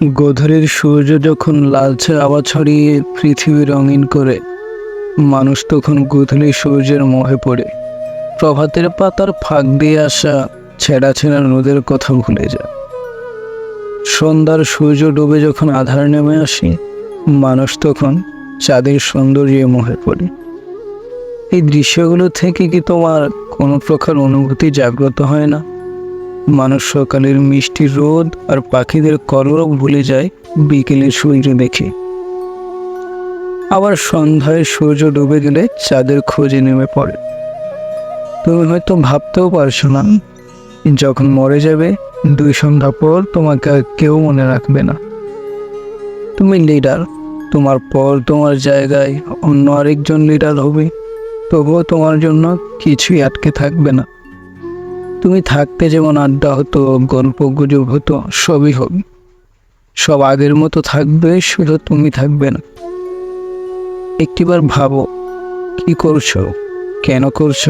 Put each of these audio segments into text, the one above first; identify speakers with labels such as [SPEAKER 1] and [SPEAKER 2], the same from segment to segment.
[SPEAKER 1] গোধূলির সূর্য যখন লালচে আওয়া ছড়িয়ে পৃথিবী রঙিন করে, মানুষ তখন গোধূলি সূর্যের মোহে পড়ে। প্রভাতের পাতার ফাঁক দিয়ে আসা ছেঁড়া ছেঁড়া রোদের কথা ভুলে যায়। সন্ধ্যার সূর্য ডুবে যখন আধার নেমে আসে, মানুষ তখন চাঁদের সৌন্দর্যে মোহে পড়ে। এই দৃশ্যগুলো থেকে কি তোমার কোনো প্রকার অনুভূতি জাগ্রত হয় না? মানুষ সকালের মিষ্টি রোদ আর পাখিদের কলরব ভুলে যায় বিকেলের সূর্য দেখে। আবার সন্ধ্যায় সূর্য ডুবে গেলে চাঁদের খোঁজে নেমে পড়ে। তুমি হয়তো ভাবতেও পারছ না, যখন মরে যাবে, দুই সন্ধ্যা পর তোমাকে আর কেউ মনে রাখবে না। তুমি লিডার তোমার পর তোমার জায়গায় অন্য আরেকজন লিডার হবে, তবুও তোমার জন্য কিছুই আটকে থাকবে না। তুমি থাকতে যেমন আড্ডা হতো, গল্প গুজব হতো, সবই হবে। সব আগের মতো থাকবে, শুধু তুমি থাকবে না। একটিবার ভাবো, কি করছ? কেন করছ?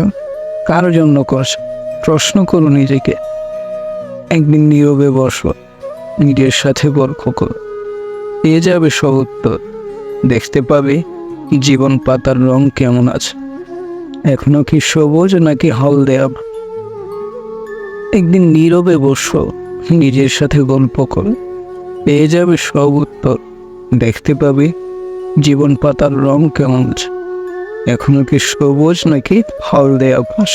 [SPEAKER 1] কার জন্য করছ? প্রশ্ন করো নিজেকে। একদিন নীরবে বসো, নিজের সাথে গল্প করো। পেয়ে যাবে সব উত্তর। দেখতে পাবে জীবন পাতার রং কেমন আছে। এখনও কি সবুজ নাকি হলদে আভা একদিন নীরবে বসো, নিজের সাথে গল্প কর। পেয়ে যাবে সব উত্তর। দেখতে পাবে জীবন পাতার রং কেমন। এখনও কি সবুজ নাকি হলদে আকাশ